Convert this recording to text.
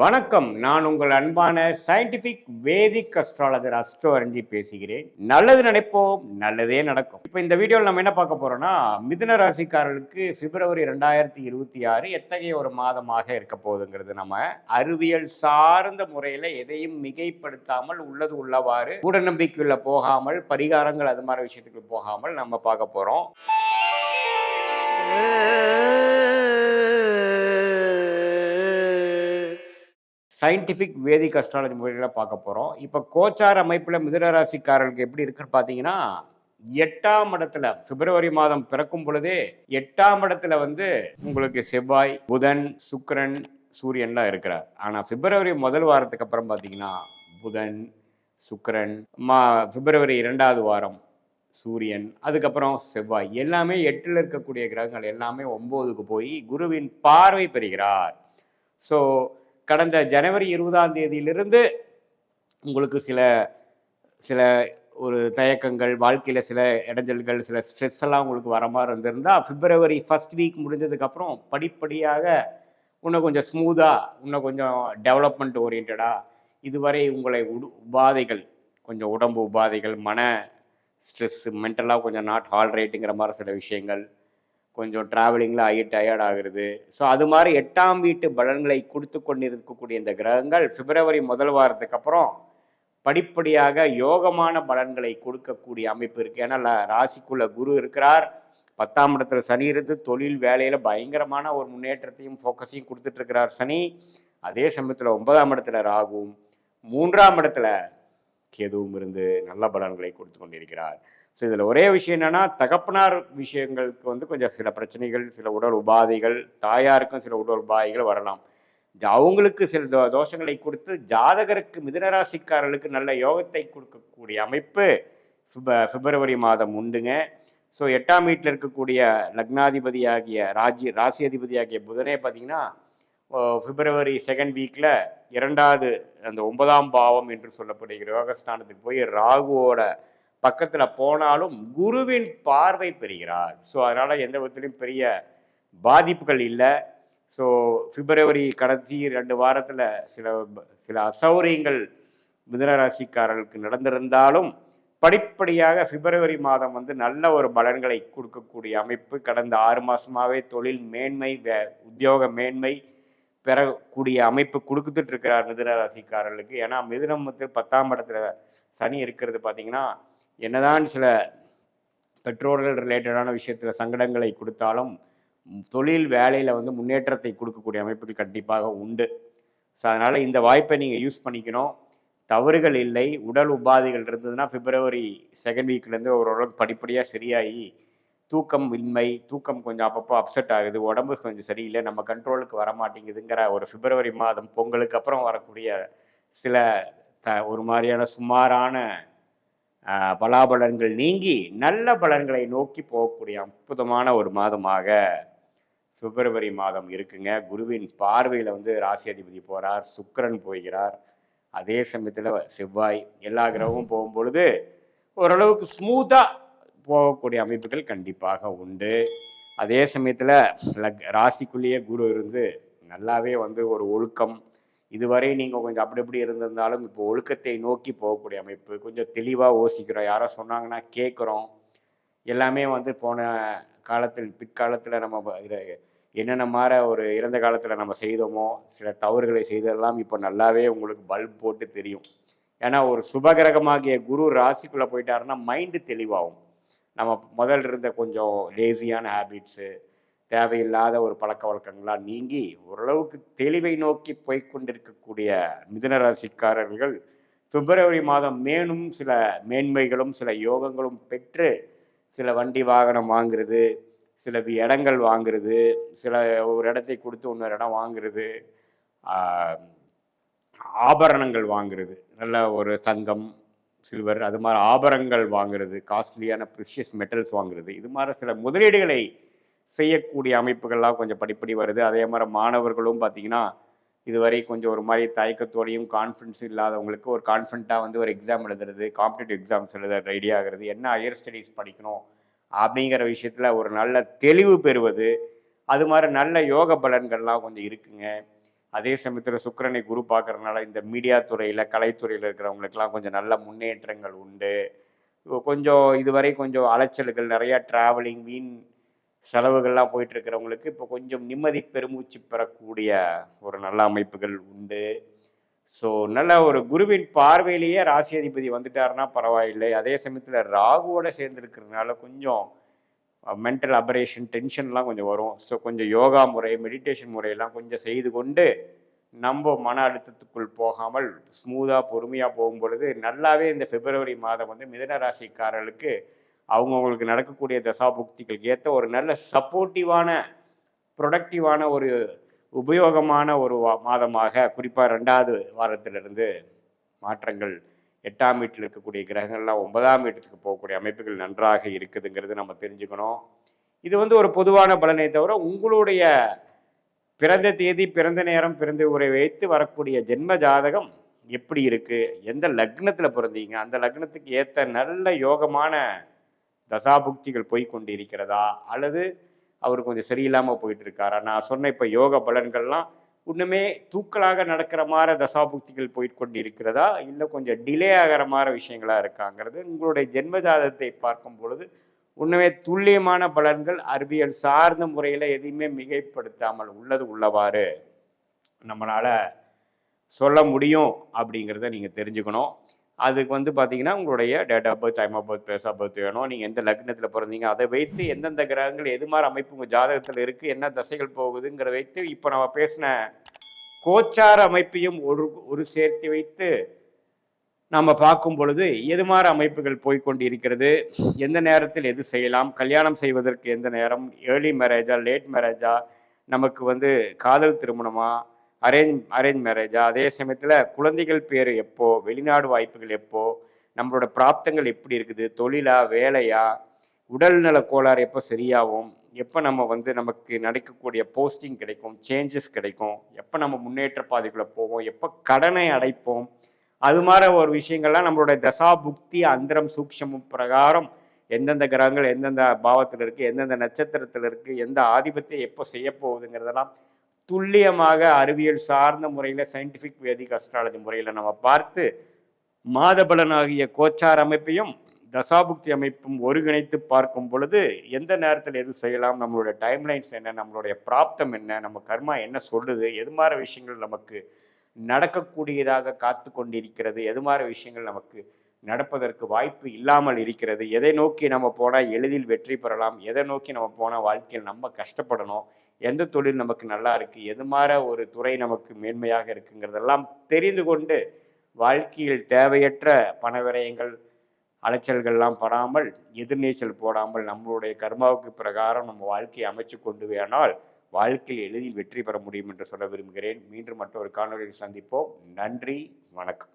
வணக்கம். நான் உங்கள் அன்பான scientific Vedic astrologer astro Aranji பேசுகிறேன். நல்லது நினைப்போம் நல்லதே நடக்கும். இப்போ இந்த வீடியோவில் நம்ம என்ன பார்க்க போறோம்னா மிதுன ராசிக்காரர்களுக்கு பிப்ரவரி ரெண்டாயிரத்தி இருபத்தி ஆறு எத்தகைய ஒரு மாதமாக இருக்க போகுதுங்கிறது நம்ம அறிவியல் சார்ந்த முறையில் எதையும் மிகைப்படுத்தாமல் உள்ளது உள்ளவாறு கூட நம்பிக்கையுள்ள போகாமல் பரிகாரங்கள் அது மாதிரி விஷயத்துக்கு போகாமல் நம்ம பார்க்க போறோம். சயின்டிஃபிக் வேதிக் அஸ்ட்ராலஜி முறையில் பார்க்க போகிறோம் இப்போ கோச்சார் அமைப்பில் மிதுனராசிக்காரர்களுக்கு எப்படி இருக்குன்னு பார்த்தீங்கன்னா எட்டாம் இடத்துல பிப்ரவரி மாதம் பிறக்கும் பொழுதே எட்டாம் இடத்துல வந்து உங்களுக்கு செவ்வாய் புதன் சுக்கரன் சூரியன்லாம் இருக்கிறார். ஆனால் பிப்ரவரி முதல் வாரத்துக்கு அப்புறம் பார்த்தீங்கன்னா புதன் சுக்கரன் மா பிப்ரவரி இரண்டாவது வாரம் சூரியன் அதுக்கப்புறம் செவ்வாய். எல்லாமே எட்டில் இருக்கக்கூடிய கிரகங்கள் எல்லாமே ஒம்போதுக்கு போய் குருவின் பார்வை பெறுகிறார். ஸோ கடந்த ஜனவரி இருபதாம் தேதியிலிருந்து உங்களுக்கு சில சில ஒரு தயக்கங்கள் வாழ்க்கையில் சில இடைஞ்சல்கள் சில ஸ்ட்ரெஸ் எல்லாம் உங்களுக்கு வர மாதிரி இருந்திருந்தா பிப்ரவரி ஃபர்ஸ்ட் வீக் முடிஞ்சதுக்கப்புறம் படிப்படியாக இன்னும் கொஞ்சம் ஸ்மூத்தாக இன்னும் கொஞ்சம் டெவலப்மெண்ட் ஓரியன்டாக இதுவரை உங்களை உடு உபாதைகள் கொஞ்சம் உடம்பு உபாதைகள் மன ஸ்ட்ரெஸ்ஸு மென்டலாக கொஞ்சம் நாட் ஹால் ரேட்டுங்கிற மாதிரி சில விஷயங்கள் கொஞ்சம் ட்ராவலிங்கில் ஆகி டயர்ட் ஆகுறது. ஸோ அது மாதிரி எட்டாம் வீட்டு பலன்களை கொடுத்து கொண்டிருக்கக்கூடிய இந்த கிரகங்கள் பிப்ரவரி முதல் வாரத்துக்கு அப்புறம் படிப்படியாக யோகமான பலன்களை கொடுக்கக்கூடிய அமைப்பு இருக்குது ஏன்னா ல- ராசிக்குள்ள குரு இருக்கிறார். பத்தாம் இடத்துல சனி இருந்து தொழில் வேலையில் பயங்கரமான ஒரு முன்னேற்றத்தையும் ஃபோக்கஸையும் கொடுத்துட்ருக்கிறார் சனி. அதே சமயத்தில் ஒன்பதாம் இடத்துல ராகும் மூன்றாம் இடத்துல கேதுவும் இருந்து நல்ல பலன்களை கொடுத்து கொண்டிருக்கிறார். ஸோ இதில் ஒரே விஷயம் என்னென்னா தகப்பனார் விஷயங்களுக்கு வந்து கொஞ்சம் சில பிரச்சனைகள் சில உடல் உபாதைகள் தாயாருக்கும் சில உடல் உபாதைகள் வரலாம். அவங்களுக்கு சில தோ தோஷங்களை கொடுத்து ஜாதகருக்கு மிதனராசிக்காரர்களுக்கு நல்ல யோகத்தை கொடுக்கக்கூடிய அமைப்பு பிப பிப்ரவரி மாதம் உண்டுங்க. ஸோ எட்டாம் வீட்டில் இருக்கக்கூடிய லக்னாதிபதியாகிய ராஜ்ய ராசி அதிபதியாகிய புதனே பார்த்தீங்கன்னா பிப்ரவரி செகண்ட் வீக்கில் இரண்டாவது அந்த ஒன்பதாம் பாவம் என்று சொல்லப்படுகிற யோகஸ்தானத்துக்கு போய் ராகுவோட பக்கத்தில் போனாலும் குருவின் பார்வை பெறுகிறார். ஸோ அதனால் எந்த விதத்துலையும் பெரிய பாதிப்புகள் இல்லை. ஸோ பிப்ரவரி கடைசி ரெண்டு வாரத்தில் சில சில அசௌரியங்கள் மிதனராசிக்காரர்களுக்கு நடந்திருந்தாலும் படிப்படியாக பிப்ரவரி மாதம் வந்து நல்ல ஒரு பலன்களை கொடுக்கக்கூடிய அமைப்பு. கடந்த ஆறு மாதமாகவே தொழில் மேன்மை வே- உத்தியோக மேன்மை பெறக்கூடிய அமைப்பு கொடுத்துட்டு இருக்கிறார் மிதுன ராசிக்காரர்களுக்கு. ஏன்னா மிதுனம் வந்து பத்தாம் இடத்துல சனி இருக்கிறது பார்த்தீங்கன்னா என்னதான் சில பெற்றோர்கள் ரிலேட்டடான விஷயத்தில் சங்கடங்களை கொடுத்தாலும் தொழில் வேலையில் வந்து முன்னேற்றத்தை கொடுக்கக்கூடிய அமைப்புகள் கண்டிப்பாக உண்டு. ஸோ அதனால் இந்த வாய்ப்பை நீங்கள் யூஸ் பண்ணிக்கணும். தவறுகள் இல்லை. உடல் உபாதைகள் இருந்ததுன்னா பிப்ரவரி செகண்ட் வீக்லேருந்து ஓரளவுக்கு படிப்படியாக சரியாகி தூக்கம் இன்மை தூக்கம் கொஞ்சம் அப்பப்போ அப்செட் ஆகுது உடம்பு கொஞ்சம் சரியில்லை நம்ம கண்ட்ரோலுக்கு வர மாட்டேங்குதுங்கிற ஒரு பிப்ரவரி மாதம் பொங்கலுக்கு அப்புறம் வரக்கூடிய சில த ஒரு மாதிரியான சுமாரான பலாபலன்கள் நீங்கி நல்ல பலன்களை நோக்கி போகக்கூடிய அற்புதமான ஒரு மாதமாக பிப்ரவரி மாதம் இருக்குங்க. குருவின் பார்வையில் வந்து ராசி அதிபதி போகிறார் சுக்கிரன் போகிறார். அதே சமயத்தில் செவ்வாய் எல்லா கிரகமும் போகும் பொழுது ஓரளவுக்கு ஸ்மூத்தாக போகக்கூடிய அமைப்புகள் கண்டிப்பாக உண்டு. அதே சமயத்தில் லக் ராசிக்குள்ளேயே குரு இருந்து நல்லாவே வந்து ஒரு ஒழுக்கம் இதுவரை நீங்கள் கொஞ்சம் அப்படி இப்படி இருந்திருந்தாலும் இப்போ ஒழுக்கத்தை நோக்கி போகக்கூடிய அமைப்பு. கொஞ்சம் தெளிவாக யோசிக்கிறோம். யாரோ சொன்னாங்கன்னா கேட்குறோம் எல்லாமே வந்து போன காலத்தில் பிற்காலத்தில் நம்ம என்னென்ன மாதிரி ஒரு இறந்த காலத்தில் நம்ம செய்தோமோ சில தவறுகளை செய்ததெல்லாம் இப்போ நல்லாவே உங்களுக்கு பல்ப் போட்டு தெரியும். ஏன்னா ஒரு சுபகிரகமாகிய குரு ராசிக்குள்ளே போயிட்டாருன்னா மைண்டு தெளிவாகும். நம்ம முதல்ல இருந்த கொஞ்சம் லேசியான ஹேபிட்ஸு தேவையில்லாத ஒரு பழக்க வழக்கங்களாக நீங்கி ஓரளவுக்கு தெளிவை நோக்கி போய்கொண்டிருக்கக்கூடிய மிதுன ராசிக்காரர்கள் பிப்ரவரி மாதம் மேலும் சில மேன்மைகளும் சில யோகங்களும் பெற்று சில வண்டி வாகனம் வாங்குறது சில இடங்கள் வாங்குறது சில ஒரு இடத்தை கொடுத்து இன்னொரு இடம் வாங்குறது ஆபரணங்கள் வாங்கிறது நல்ல ஒரு தங்கம் சில்வர் அது மாதிரி ஆபரணங்கள் வாங்கிறது காஸ்ட்லியான ப்ரிஷியஸ் மெட்டல்ஸ் வாங்குறது இது மாதிரி சில முதலீடுகளை செய்யக்கூடிய அமைப்புகள்லாம் கொஞ்சம் படிப்படி வருது. அதே மாதிரி மாணவர்களும் பார்த்தீங்கன்னா இதுவரை கொஞ்சம் ஒரு மாதிரி தயக்கத்தோடையும் கான்ஃபிடன்ஸ் இல்லாதவங்களுக்கு ஒரு கான்ஃபிடண்ட்டாக வந்து ஒரு எக்ஸாம் எழுதுறது காம்படிட்டிவ் எக்ஸாம்ஸ் எழுத ரெடி ஆகிறது என்ன ஹையர் ஸ்டடீஸ் படிக்கணும் அப்படிங்கிற விஷயத்தில் ஒரு நல்ல தெளிவு பெறுவது அது மாதிரி நல்ல யோக பலன்கள்லாம் கொஞ்சம் இருக்குங்க. அதே சமயத்தில் சுக்கரனை குரு பார்க்குறதுனால இந்த மீடியா துறையில் கலைத்துறையில் இருக்கிறவங்களுக்கெல்லாம் கொஞ்சம் நல்ல முன்னேற்றங்கள் உண்டு. கொஞ்சம் இதுவரை கொஞ்சம் அலைச்சல்கள் நிறையா ட்ராவலிங் வீண் செலவுகள்லாம் போயிட்டு இருக்கிறவங்களுக்கு இப்போ கொஞ்சம் நிம்மதி பெருமூச்சு பெறக்கூடிய ஒரு நல்ல அமைப்புகள் உண்டு. ஸோ நல்ல ஒரு குருவின் பார்வையிலேயே ராசி அதிபதி வந்துட்டாருன்னா பரவாயில்லை. அதே சமயத்தில் ராகுவோட சேர்ந்துருக்கிறதுனால கொஞ்சம் மென்டல் அபரேஷன் டென்ஷன்லாம் கொஞ்சம் வரும். ஸோ கொஞ்சம் யோகா முறை மெடிடேஷன் முறையெல்லாம் கொஞ்சம் செய்து கொண்டு நம்ம மன அழுத்தத்துக்குள் போகாமல் ஸ்மூத்தாக பொறுமையாக போகும் பொழுது நல்லாவே இந்த பிப்ரவரி மாதம் வந்து மிதன ராசிக்காரர்களுக்கு அவங்கவுங்களுக்கு நடக்கக்கூடிய தசாபுக்திகளுக்கு ஏற்ற ஒரு நல்ல சப்போர்ட்டிவான ப்ரொடக்டிவான ஒரு உபயோகமான ஒரு மாதமாக குறிப்பாக ரெண்டாவது வாரத்திலிருந்து மாற்றங்கள். எட்டாம் வீட்டில் இருக்கக்கூடிய கிரகங்கள்லாம் ஒன்பதாம் வீட்டுக்கு போகக்கூடிய அமைப்புகள் நன்றாக இருக்குதுங்கிறது நம்ம தெரிஞ்சுக்கணும். இது வந்து ஒரு பொதுவான பலனை தவிர உங்களுடைய பிறந்த தேதி பிறந்த நேரம் பிறந்த உரை வைத்து வரக்கூடிய ஜென்ம ஜாதகம் எப்படி இருக்குது எந்த லக்னத்தில் பிறந்தீங்க? அந்த லக்னத்துக்கு ஏற்ற நல்ல யோகமான தசாபுக்திகள் போய் கொண்டு இருக்கிறதா அல்லது அவர் கொஞ்சம் சரியில்லாமல் போயிட்டு இருக்காரா நான் சொன்ன இப்போ யோக பலன்கள்லாம் இன்னுமே தூக்கலாக நடக்கிற மாதிரி தசாபுக்திகள் போயிட்டு கொண்டு இருக்கிறதா இல்லை கொஞ்சம் டிலே ஆகிற மாதிரி விஷயங்களாக இருக்காங்கிறது உங்களுடைய ஜென்மஜாதத்தை பார்க்கும் பொழுது உண்மையே துல்லியமான பலன்கள் அறிவியல் சார்ந்த முறையில் எதையுமே மிகைப்படுத்தாமல் உள்ளது உள்ளவாறு நம்மளால் சொல்ல முடியும் அப்படிங்கிறத நீங்கள் தெரிஞ்சுக்கணும். அதுக்கு வந்து பார்த்தீங்கன்னா உங்களுடைய date of birth time of birth place of birth வேணும். நீங்கள் எந்த லக்னத்தில் பிறந்தீங்க அதை வைத்து எந்தெந்த கிரகங்கள் எது மாதிரி அமைப்பு உங்கள் ஜாதகத்தில் இருக்குது என்ன தசைகள் போகுதுங்கிற வைத்து இப்போ நம்ம பேசின கோச்சார அமைப்பையும் ஒரு ஒரு சேர்த்து வைத்து நம்ம பார்க்கும் பொழுது எது மாதிரி அமைப்புகள் போய்க்கொண்டு இருக்கிறது எந்த நேரத்தில் எது செய்யலாம் கல்யாணம் செய்வதற்கு எந்த நேரம் ஏர்லி மேரேஜா லேட் மேரேஜா நமக்கு வந்து காதல் திருமணமாக அரேஞ்ச் அரேஞ்ச் மேரேஜா அதே சமயத்தில் குழந்தைகள் பேர் எப்போ? வெளிநாடு வாய்ப்புகள் எப்போ? நம்மளோட பிராப்தங்கள் எப்படி இருக்குது? தொழிலா? வேலையா? உடல்நல கோளாறு எப்போ சரியாகும்? எப்போ நம்ம வந்து நமக்கு நடக்கக்கூடிய போஸ்டிங் கிடைக்கும்? சேஞ்சஸ் கிடைக்கும்? எப்போ நம்ம முன்னேற்ற பாதைக்குள்ளே போவோம்? எப்போ கடனை அடைப்போம்? அது மாதிரி ஒரு விஷயங்கள்லாம் நம்மளுடைய தசா புக்தி அந்தரம் சூக்ஷமும் பிரகாரம் எந்தெந்த கிரகங்கள் எந்தெந்த பாவத்தில் இருக்குது எந்தெந்த நட்சத்திரத்தில் இருக்குது எந்த ஆதிபத்தியம் எப்போ செய்ய போகுதுங்கிறதெல்லாம் துல்லியமாக அறிவியல் சார்ந்த முறையில் சயின்டிஃபிக் வேதிக் அஸ்ட்ராலஜி முறையில் நம்ம பார்த்து மாதபலனாகிய கோச்சார் அமைப்பையும் தசாபுக்தி அமைப்பும் ஒருங்கிணைத்து பார்க்கும் பொழுது எந்த நேரத்தில் எது செய்யலாம் நம்மளுடைய டைம்லைன்ஸ் என்ன நம்மளுடைய பிராப்தம் என்ன நம்ம கர்மா என்ன சொல்லுது எது மாதிரி விஷயங்கள் நமக்கு நடக்கக்கூடியதாக காத்து கொண்டிருக்கிறது எது மாதிரி விஷயங்கள் நமக்கு நடப்பதற்கு வாய்ப்பு இல்லாமல் இருக்கிறது. எதை நோக்கி நம்ம போனால் எளிதில் வெற்றி பெறலாம்? எதை நோக்கி நம்ம போனால் வாழ்க்கையில் நம்ம கஷ்டப்படணும்? எந்த தொழில் நமக்கு நல்லா இருக்குது எது மாற ஒரு துறை நமக்கு மேன்மையாக இருக்குங்கிறதெல்லாம் தெரிந்து கொண்டு வாழ்க்கையில் தேவையற்ற பண விரயங்கள் அலைச்சல்கள்லாம் படாமல் எதிர்நீச்சல் போடாமல் நம்மளுடைய கர்மாவுக்கு பிரகாரம் நம்ம வாழ்க்கையை அமைச்சு கொண்டு வேணால் வாழ்க்கையில் எளிதில் வெற்றி பெற முடியும் என்று சொல்ல விரும்புகிறேன். மீண்டும் மற்றொரு காணொலியில் சந்திப்போம். நன்றி. வணக்கம்.